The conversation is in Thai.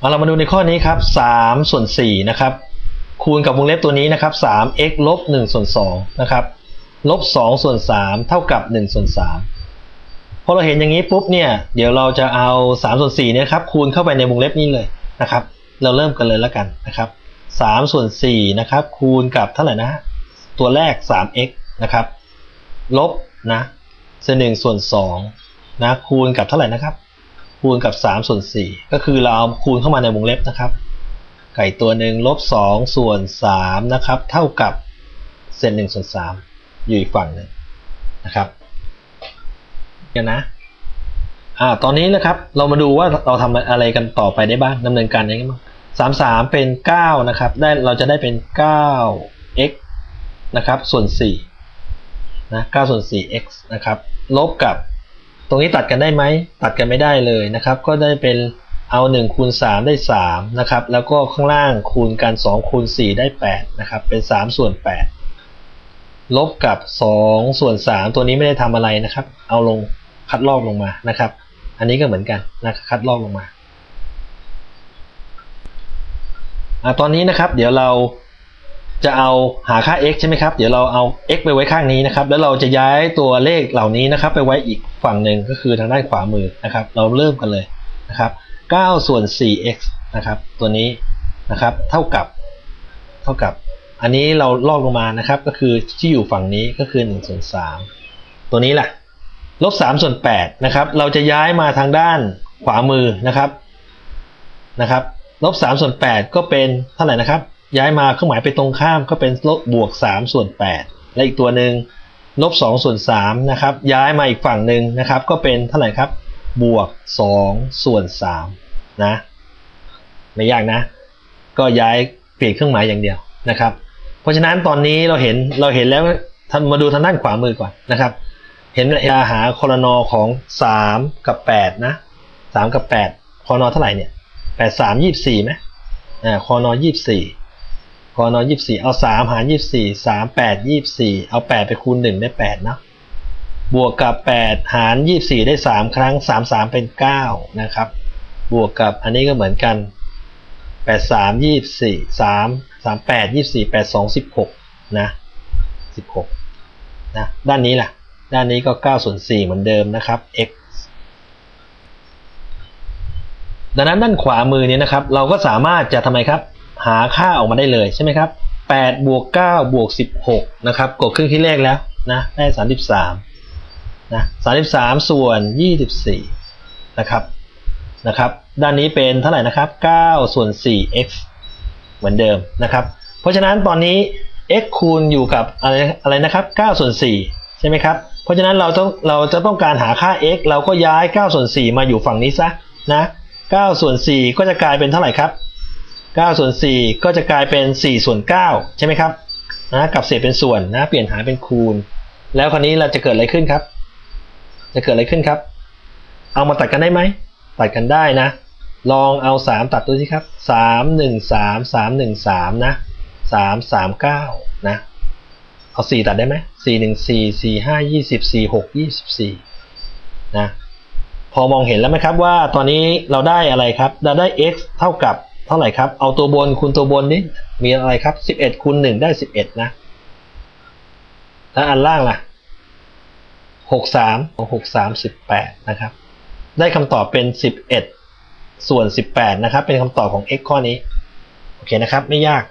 เอาเรามาดูในข้อนี้ครับ3ส่วน4นะครับคูณกับวงเล็บตัวนี้นะครับ 3x ลบ1ส่วน2นะครับลบ2ส่วน3เท่ากับ1ส่วน3พอเราเห็นอย่างนี้ปุ๊บเนี่ยเดี๋ยวเราจะเอา3ส่วน4เนี่ยครับคูณเข้าไปในวงเล็บนี้เลยนะครับ เราเริ่มกันเลยแล้วกันนะครับ3ส่วน4นะครับคูณกับเท่าไหร่นะตัวแรก 3x นะครับลบนะเศษ1ส่วน2นะคูณกับเท่าไหร่นะครับ คูณกับ3ส่วน4ก็คือเราเอาคูณเข้ามาในวงเล็บนะครับ ไก่ตัวหนึ่งลบ2ส่วน3นะครับเท่ากับเศษ1ส่วน3อยู่อีกฝั่งหนึ่งนะครับกันนะอ่าตอนนี้นะครับเรามาดูว่าเราทำอะไรกันต่อไปได้บ้างดำเนินการยังไงบ้างสามสามเป็นเก้านะครับได้เราจะได้เป็นเก้า x นะครับส่วนสี่นะเก้าส่วนสี่ x นะครับลบกับ ตรงนี้ตัดกันได้ไหม ตัดกันไม่ได้เลยนะครับ ก็ได้เป็นเอา1คูณ3ได้3นะครับ แล้วก็ข้างล่างคูณกัน2คูณ4ได้8นะครับ เป็น 3 ส่วน 8 ลบกับ 2 ส่วน 3 ตัวนี้ไม่ได้ทำอะไรนะครับ เอาลงคัดลอกลงมานะครับ อันนี้ก็เหมือนกันนะคัดลอกลงมาอตอนนี้นะครับ เดี๋ยวเรา จะเอาหาค่า x ใช่ไหมครับ เดี๋ยวเราเอา x ไปไว้ข้างนี้นะครับ แล้วเราจะย้ายตัวเลขเหล่านี้นะครับ ไปไว้อีกฝั่งหนึ่งก็คือทางด้านขวามือนะครับ เราเริ่มกันเลยนะครับ9ส่วน 4x นะครับ ตัวนี้นะครับ เท่ากับ เท่ากับ อันนี้เราลอกลงมานะครับ ก็คือที่อยู่ฝั่งนี้ก็คือ1ส่วน3ตัวนี้แหละลบ3ส่วน8นะครับ เราจะย้ายมาทางด้านขวามือนะครับ นะครับ ลบ3ส่วน8ก็เป็นเท่าไหร่นะครับ ย้ายมาเครื่องหมายไปตรงข้ามก็เป็นลบบวก 3 ส่วน 8 และอีกตัวหนึ่งลบ 2 ส่วน3นะครับย้ายมาอีกฝั่งหนึ่งนะครับ ก็เป็นเท่าไหร่ครับบวก 2 ส่วน3นะไม่ยากนะ ก็ย้ายเปลี่ยนเครื่องหมายอย่างเดียวนะครับ เพราะฉะนั้นตอนนี้เราเห็นเราเห็นแล้วท่านมาดูทางด้านขวามือก่อนนะครับ เห็นหาคอรนอของ 3 กับ 8 นะ 3 กับ 8คอรนอเท่าไหร่เนี่ย 8 3 24ไหมอ่าคอรนอ24 กนยี่สี่เอาสามหารยี่สี่สามแปดยี่สี่เอาแปดไปคูณหนึ่งได้แปดเนาะบวกกับแปดหารยี่สี่ได้สามครั้งสามสามเป็นเก้านะครับ บวกกับอันนี้ก็เหมือนกันแปดสามยี่สี่สามสามแปดยี่สี่แปดสองสิบหกนะสิบหกนะด้านนี้ล่ะ ด้านนี้ก็เก้าส่วนสี่เหมือนเดิมนะครับ x ดังนั้นด้านขวามือนี้นะครับ เราก็สามารถจะทำไมครับ หาค่าออกมาได้เลยใช่ไหมครับ8บวก9บวก16นะครับกดครึ่งที่เลขแล้วนะได้ 33นะ33 ส่วน 24นะครับนะครับด้านนี้เป็นเท่าไหร่นะครับ9ส่วน 4x เหมือนเดิมนะครับ เพราะฉะนั้นตอนนี้ x คูณอยู่กับอะไรอะไรนะครับ9ส่วน4ใช่ไหมครับเพราะฉะนั้นเราต้องเราจะต้องการหาค่า x เราก็ย้าย9ส่วน4มาอยู่ฝั่งนี้ซะนะ9ส่วน4ก็จะกลายเป็นเท่าไหร่ครับ 9ส่วน4ก็จะกลายเป็น4ส่วน9ใช่ไหมครับนะกับเศษเป็นส่วนนะเปลี่ยนหารเป็นคูณ แล้วคราวนี้เราจะเกิดอะไรขึ้นครับ จะเกิดอะไรขึ้นครับ เอามาตัดกันได้ไหมตัดกันได้นะ ลองเอา 3 ตัดดูสิครับ 3 1 3 3 1 3 นะ 3 3 9 นะ เอา 4 ตัดได้ไหม4 1 4 4 5 20 4 6 24 นะ พอมองเห็นแล้วไหมครับว่าตอนนี้เราได้อะไรครับ เราได้ x เท่ากับ เท่าไหร่ครับ เอาตัวบนคูณตัวบนนี้มีอะไรครับ11คูณ1ได้11นะ แล้วอันล่างล่ะ63 63 18นะครับ ได้คำตอบเป็น11ส่วน18นะครับ เป็นคำตอบของ x ข้อนี้ โอเคนะครับ ไม่ยาก